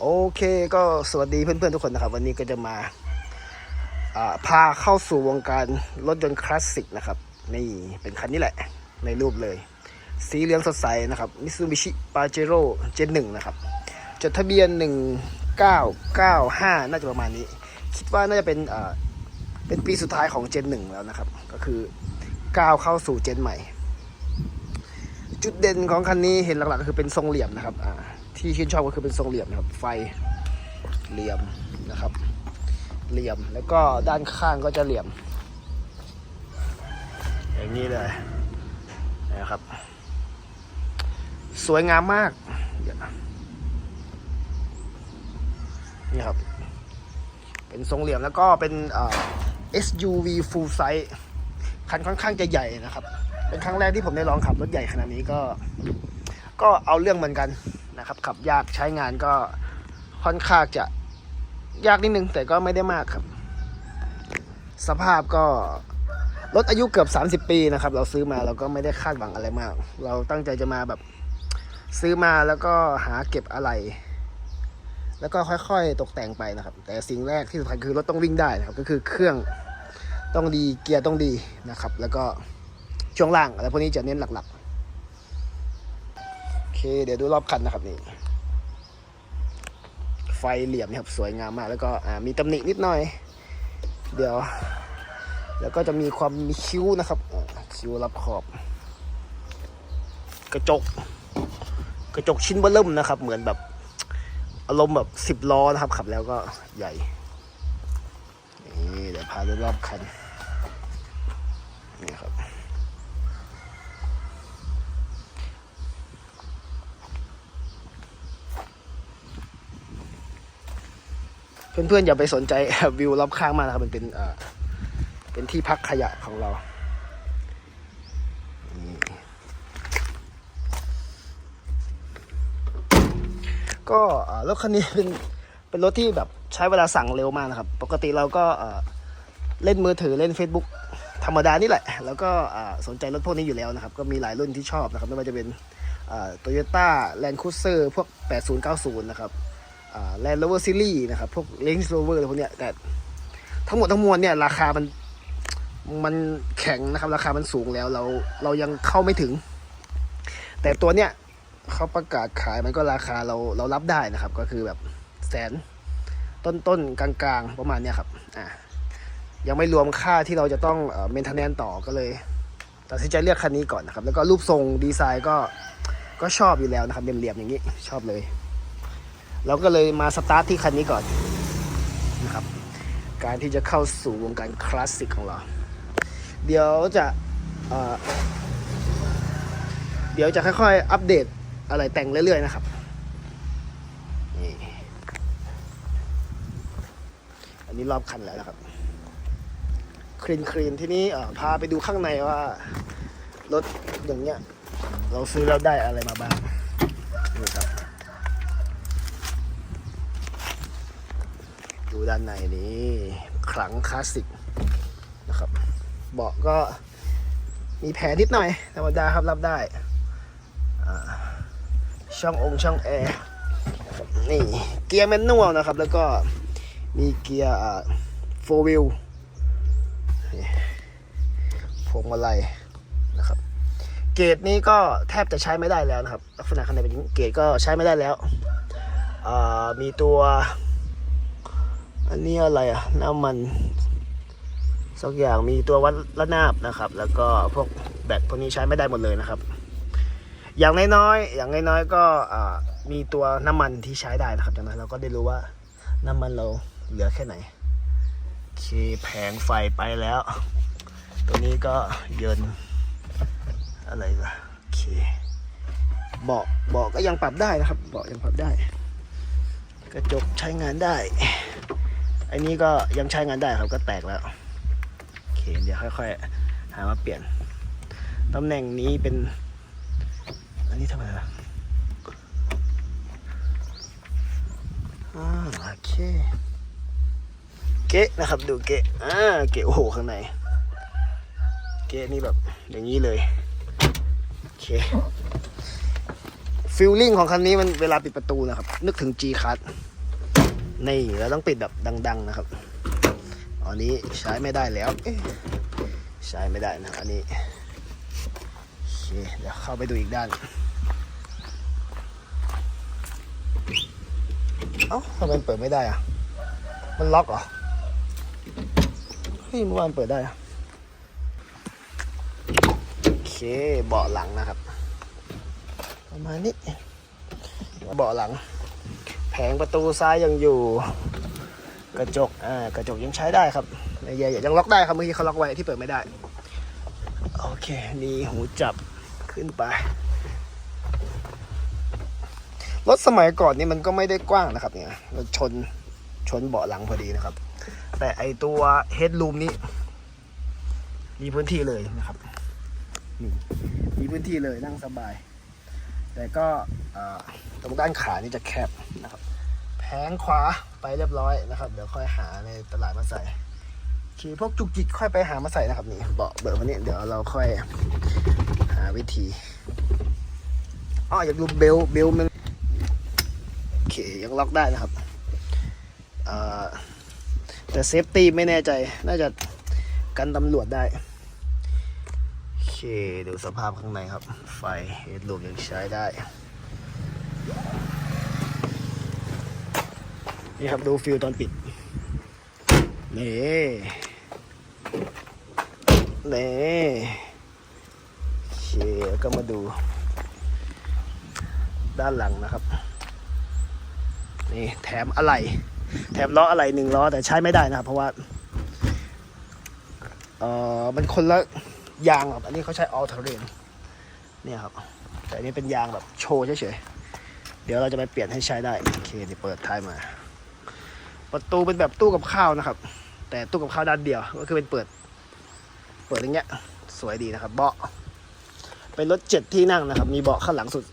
โอเคก็สวัสดีเพื่อนๆทุกคนนะครับ วันนี้ก็จะมาพาเข้าสู่วงการรถยนต์คลาสสิกนะครับ นี่เป็นคันนี้แหละ ในรูปเลย สีเหลืองสดใสนะครับ Mitsubishi Pajero Gen 1นะครับ จดทะเบียน 1995 น่าจะประมาณนี้ คิดว่าน่าจะเป็นเป็นปีสุดท้ายของ Gen 1แล้วนะครับ ก็คือก้าวเข้าสู่ Gen ใหม่ จุดเด่นของคันนี้เห็นหลักๆก็คือเป็นทรงเหลี่ยมนะครับ ที่ชื่นชอบก็คือเป็นทรงเหลี่ยมนะครับ ไฟเหลี่ยมนะครับ เหลี่ยมแล้วก็ด้านข้างก็จะเหลี่ยม อย่างนี้เลยนะครับ สวยงามมากนี่ครับ เป็นทรงเหลี่ยมแล้วก็เป็น SUV full size คันค่อนข้างจะใหญ่นะครับ เป็นครั้งแรกที่ผมได้ลองขับรถใหญ่ขนาดนี้ก็ ก็เอาเรื่องเหมือนกัน นะครับ ขับยากใช้งานก็ค่อนข้างจะยากนิดนึง แต่ก็ไม่ได้มากครับ สภาพก็รถอายุเกือบ 30 ปีนะครับ เราซื้อมาเราก็ไม่ได้คาดหวังอะไรมาก เราตั้งใจจะมาแบบซื้อมาแล้วก็หาเก็บอะไร แล้วก็ค่อยๆตกแต่งไปนะครับ แต่สิ่งแรกที่สำคัญคือรถต้องวิ่งได้นะครับ ก็คือเครื่องต้องดีเกียร์ต้องดีนะครับ แล้วก็ช่วงล่างอะไรพวกนี้จะเน้นหลักๆ เคเดี๋ยวดูรอบคันนะครับนี่ ไฟเหลี่ยมนะครับสวยงามมาก แล้วก็มีตำหนินิดหน่อย เดี๋ยว แล้วก็จะมีความมีคิ้วนะครับคิ้วรับขอบ กระจก กระจกชิ้นเบอร์เริ่มนะครับ เหมือนแบบอารมณ์แบบสิบล้อนะครับขับแล้วก็ใหญ่นี่เดี๋ยวพาดูรอบคันนี่ครับ เพื่อนๆอย่าไปสนใจวิวรอบข้างมากนะครับ มันเป็นเอ่อเป็นที่พักขยะของเรา ก็รถคันนี้เป็นเป็นรถที่แบบใช้เวลาสั่งเร็วมากนะครับ ปกติเราก็เล่นมือถือเล่น Facebook ธรรมดานี่แหละ แล้วก็สนใจรถพวกนี้อยู่แล้วนะครับ ก็มีหลายรุ่นที่ชอบนะครับ ไม่ว่าจะเป็นโตโยต้าแลนด์คูเซอร์พวก 8090 นะครับ แลนด์โรเวอร์ซีรีส์นะครับ พวกเลนส์โรเวอร์อะไรพวกเนี้ยแต่ทั้งหมดทั้งมวลเนี่ยราคามันมันแข็งนะครับ ราคามันสูงแล้วเราเรายังเข้าไม่ถึง แต่ตัวเนี้ยเขาประกาศขายมันก็ราคาเราเรารับได้นะครับ ก็คือแบบแสนต้นต้นๆกลางๆ ประมาณเนี้ยครับอ่ายังไม่รวมค่าที่เราจะต้องเมนเทนแนนต่อก็เลยตัดสินใจเลือกคันนี้ก่อนนะครับ แล้วก็รูปทรงดีไซน์ก็ก็ชอบอยู่แล้วนะครับเหลี่ยมๆอย่างนี้ชอบเลย เราก็เลยมาสตาร์ทที่คันนี้ก่อนนะครับ การที่จะเข้าสู่วงการคลาสสิกของเรา เดี๋ยวจะเเดี๋ยวจะค่อยๆ อัปเดตอะไรแต่งเรื่อยๆนะครับอันนี้รอบคันแล้วนะครับคลีนคลีนที่นี่พาไปดูข้างในว่ารถอย่างเงี้ย เราซื้อแล้วได้อะไรมาบ้างนี่ครับ ดูด้านในนี้ขลังคลาสสิกนะครับ เบาะก็มีแผลนิดหน่อยธรรมดาครับรับได้ ช่ององค์ช่องแอร์นี่เกียร์แมนนวลนะครับ แล้วก็มีเกียร์โฟร์วิลพวงมาลัยนะครับ เกรดนี้ก็แทบจะใช้ไม่ได้แล้วนะครับ ลักษณะข้างในเป็นเกรดก็ใช้ไม่ได้แล้ว มีตัว อันนี้อะไรอะน้ำมันสักอย่างมีตัววัดระนาบนะครับ แล้วก็พวกแบตพวกนี้ใช้ไม่ได้หมดเลยนะครับ อย่างน้อยๆอย่างน้อยๆก็มีตัวน้ำมันที่ใช้ได้นะครับจากนั้นเราก็ได้รู้ว่าน้ำมันเราเหลือแค่ไหนโอเคแผงไฟไปแล้ว ตัวนี้ก็เยินอะไรล่ะโอเคเบาะเบาะก็ยังปรับได้นะครับเบาะยังปรับได้ กระจกใช้งานได้ อันนี้ก็ยังใช้งานได้ครับก็แตกแล้วโอเคเดี๋ยวค่อยๆ หามาเปลี่ยนตำแหน่งนี้เป็น อันนี้ทำไมล่ะโอเค เกะนะครับดูเกะอ่าเกะโอ้โหข้างใน เกะนี่แบบอย่างนี้เลยโอเคฟิลลิ่งของคันนี้มันเวลาปิดประตูนะครับ นึกถึง G Card นี่เราต้องปิดแบบดัง ๆ นะครับ อันนี้ใช้ไม่ได้แล้ว ใช้ไม่ได้นะอันนี้โอเคเดี๋ยวเข้าไปดูอีกด้าน เอ้าทำไมเปิดไม่ได้อะมันล็อกเหรอเฮ้ยเมื่อวานเปิดได้อะโอเคเบาะหลังนะครับ ประมาณนี้เบาะหลัง แผงประตูซ้ายยังอยู่ กระจกอ่ากระจกยังใช้ได้ครับไม่แย่ยังล็อกได้ครับเมื่อกี้เขาล็อกไว้ที่เปิดไม่ได้ โอเค นี่หูจับขึ้นไป รถสมัยก่อนนี่มันก็ไม่ได้กว้างนะครับเนี่ยรถชนชนเบาะหลังพอดีนะครับ แต่ไอตัวเฮดลูมนี้ มีพื้นที่เลยนะครับ มีพื้นที่เลยนั่งสบาย แต่ก็ตรงด้านขานี่จะแคบนะครับ แผงขวาไปเรียบร้อยนะครับ เดี๋ยวค่อยหาในตลาดมาใส่ขี่พวกจุกจิกค่อยไปหามาใส่นะครับนี่เบาะเบอร์วันนี้เดี๋ยวเราค่อยหาวิธีอ๋ออยากดูเบลเบลมันโอเคยังล็อกได้นะครับแต่เซฟตี้ไม่แน่ใจน่าจะกันตำรวจได้ ดูสภาพข้างในครับ ไฟเฮดลูมยังใช้ได้ นี่ครับดูฟิลตอนปิด นี่ นี่โอเคก็มาดู ด้านหลังนะครับ นี่แถมอะไร แถมล้ออะไรหนึ่งล้อแต่ใช้ไม่ได้นะครับ เพราะว่า เออมันคนละ ยางครับอันนี้เขาใช้ all terrain เนี่ยครับ แต่อันนี้เป็นยางแบบโชว์เฉยๆ เดี๋ยวเราจะไปเปลี่ยนให้ใช้ได้ โอเคเดี๋ยวเปิดท้ายมา ประตูเป็นแบบตู้กับข้าวนะครับ แต่ตู้กับข้าวด้านเดียว ก็คือเป็นเปิด เปิดอย่างเงี้ย สวยดีนะครับ เบาะ เป็นรถเจ็ดที่นั่งนะครับ มีเบาะข้างหลังสุด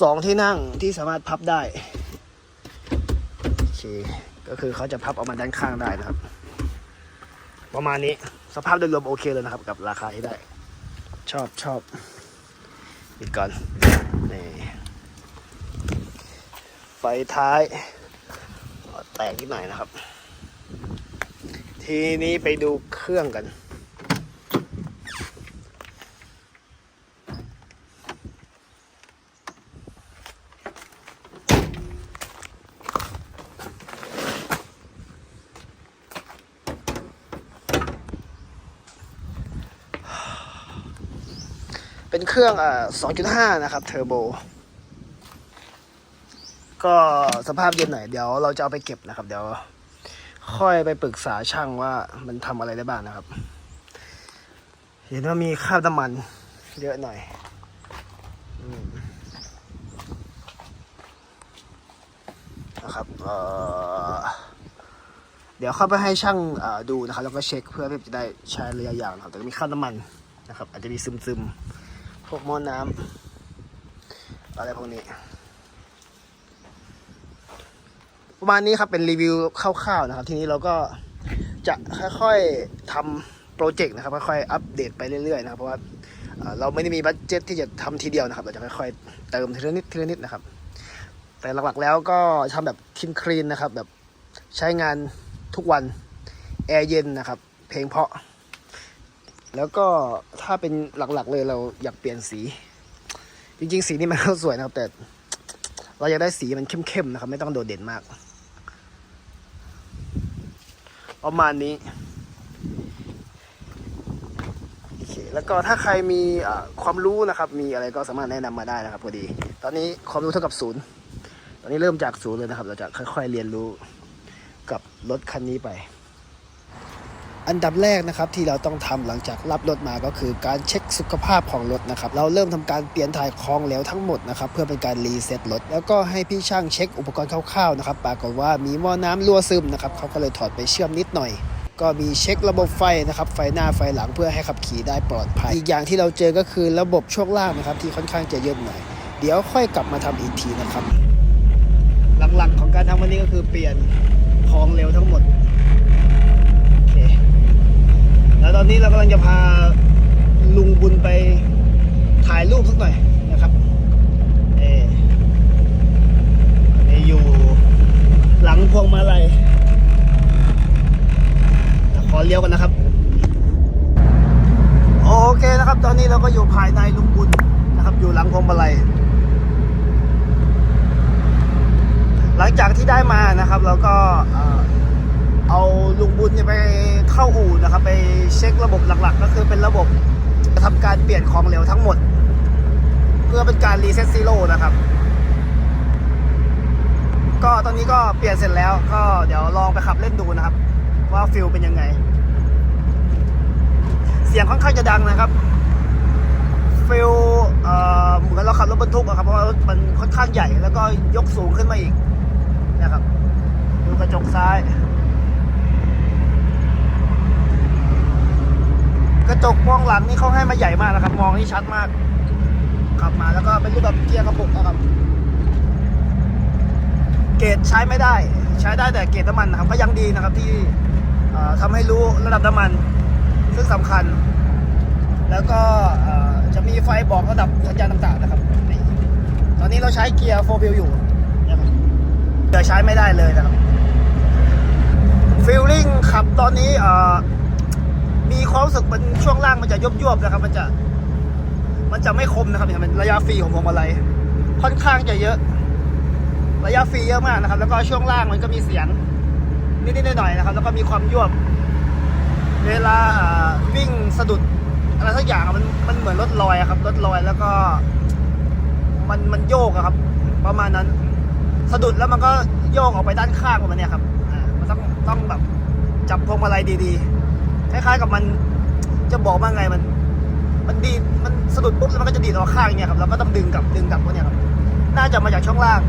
สองที่นั่งที่สามารถพับได้ โอเค ก็คือเขาจะพับออกมาด้านข้างได้นะครับ ประมาณนี้ สภาพโดยรวมโอเคเลยนะครับ กับราคาที่ได้ ชอบชอบปิดก่อนนี่ไฟท้ายแตกนิดหน่อยนะครับ ทีนี้ไปดูเครื่องกัน เป็นเครื่องอ่า2.5 นะครับเทอร์โบ ก็สภาพเย็นหน่อยเดี๋ยวเราจะเอาไปเก็บนะครับ เดี๋ยว ค่อยไปปรึกษาช่างว่ามันทำอะไรได้บ้างนะครับ เห็นว่ามีคราบน้ำมันเยอะหน่อยนะครับเอ่อเดี๋ยวเข้าไปให้ช่างอ่าดูนะครับ แล้วก็เช็คเพื่อที่จะได้ใช้ระยะยาวนะครับ แต่ก็มีคราบน้ำมันนะครับ อาจจะมีซึมๆ พวกหม้อน้ำอะไรพวกนี้ ประมาณนี้ครับเป็นรีวิวคร่าวๆนะครับ ทีนี้เราก็จะค่อยๆทำโปรเจกต์นะครับค่อยๆอัปเดตไปเรื่อยๆนะครับเพราะว่าเราไม่ได้มีบัตเจ็ตที่จะทำทีเดียวนะครับ เราจะค่อยๆเติมทีละนิดทีละนิดนะครับ แต่หลักๆแล้วก็ทำแบบคินคลีนนะครับ แบบใช้งานทุกวัน แอร์เย็นนะครับ เพลงเพาะ แล้วก็ถ้าเป็นหลักๆเลยเราอยากเปลี่ยนสี จริงๆ สีนี้มันก็สวยนะครับแต่ เราอยากได้สีมันเข้มๆนะครับ ไม่ต้องโดดเด่นมากประมาณนี้โอเคแล้วก็ถ้าใครมีความรู้นะครับ มีอะไรก็สามารถแนะนำมาได้นะครับพอดี ตอนนี้ความรู้เท่ากับศูนย์ตอนนี้เริ่มจากศูนย์เลยนะครับ เราจะค่อยๆเรียนรู้กับรถคันนี้ไป อันดับแรกนะครับที่เราต้องทำหลังจากรับรถมาก็คือการเช็คสุขภาพของรถนะครับเราเริ่มทำการเปลี่ยนถ่ายของเหลวทั้งหมดนะครับเพื่อเป็นการรีเซ็ตรถแล้วก็ให้พี่ช่างเช็คอุปกรณ์คร่าวๆนะครับปรากฏว่ามีหม้อน้ำรั่วซึมนะครับเขาก็เลยถอดไปเชื่อมนิดหน่อยก็มีเช็คระบบไฟนะครับ ไฟหน้าไฟหลังเพื่อให้ขับขี่ได้ปลอดภัย อีกอย่างที่เราเจอก็คือระบบช่วงล่างนะครับ ที่ค่อนข้างจะเยอะหน่อย เดี๋ยวค่อยกลับมาทำอีกทีนะครับ หลักๆของการทำวันนี้ก็คือเปลี่ยนของเร็วทั้งหมด นี้เรากำลังจะพาลุงบุญไปถ่ายรูปสักหน่อยนะครับเออนอยู่หลังพวงมาลัยขอเลี้ยวกันนะครับ โอเคนะครับ ตอนนี้เราก็อยู่ภายในลุงบุญนะครับ อยู่หลังพวงมาลัยหลังจากที่ได้มานะครับ เราก็ เอาลุงบุญเนี่ยไปเข้าอู่นะครับ ไปเช็คระบบหลักๆ ก็คือเป็นระบบทำการเปลี่ยนของเหลวทั้งหมด เพื่อเป็นการรีเซ็ตซีโร่นะครับ ก็ตอนนี้ก็เปลี่ยนเสร็จแล้วก็เดี๋ยวลองไปขับเล่นดูนะครับ ว่าฟิลเป็นยังไง เสียงค่อนข้างจะดังนะครับฟิลเหมือนเราขับรถบรรทุกอะครับเพราะว่ารถมันค่อนข้างใหญ่แล้วก็ยกสูงขึ้นมาอีกนะครับดูกระจกซ้าย กระจกมองหลังนี่เขาให้มาใหญ่มากนะครับ มองนี่ชัดมาก ขับมาแล้วก็เป็นรูปแบบเกียร์กระปุกนะครับ เกรดใช้ไม่ได้ ใช้ได้แต่เกรดน้ำมันนะครับก็ยังดีนะครับที่เอ่อทำให้รู้ระดับน้ำมัน ซึ่งสำคัญ แล้วก็จะมีไฟบอกระดับสัญญาณต่างๆนะครับตอนนี้เราใช้เกียร์โฟวิลอยู่เดี๋ยวใช้ไม่ได้เลยนะครับฟิลลิ่งขับตอนนี้เอ่อ มีความรู้สึกมันช่วงล่างมันจะยวบๆนะครับ มันจะ มันจะไม่คมนะครับเนี่ยมันระยะฟรีของพวงมาลัยค่อนข้างจะเยอะ ระยะฟรีเยอะมากนะครับ แล้วก็ช่วงล่างมันก็มีเสียงนิดๆหน่อยๆนะครับ แล้วก็มีความยวบ เวลาวิ่งสะดุดอะไรสักอย่างมันมันเหมือนรถลอยครับรถลอยแล้วก็ มันมันโยกครับ ประมาณนั้น สะดุดแล้วมันก็โยกออกไปด้านข้างประมาณเนี้ยครับมันต้องต้องแบบจับพวงมาลัยดีๆ คล้ายๆกับมันจะบอกว่าไงมัน มันดีดมันสะดุดปุ๊บแล้วมันก็จะดีดออกข้างอย่างเงี้ยครับแล้วก็ต้องดึงกลับดึงกลับพวกเนี้ยครับน่าจะมาจากช่องล่าง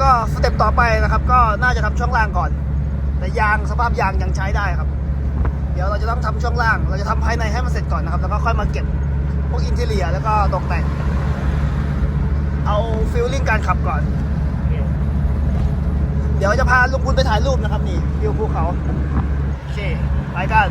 ก็สเต็ปต่อไปนะครับ ก็น่าจะทำช่องล่างก่อน แต่ยางสภาพยางยังใช้ได้ครับ เดี๋ยวเราจะต้องทำช่วงล่าง เราจะทำภายในให้มันเสร็จก่อนนะครับ แล้วก็ค่อยมาเก็บพวกอินเทเลียแล้วก็ตกแต่งเอาฟิลลิ่งการขับก่อน เดี๋ยวจะพาลุงคุณไปถ่ายรูปนะครับนี่วิวภูเขา Kasi, Paikag,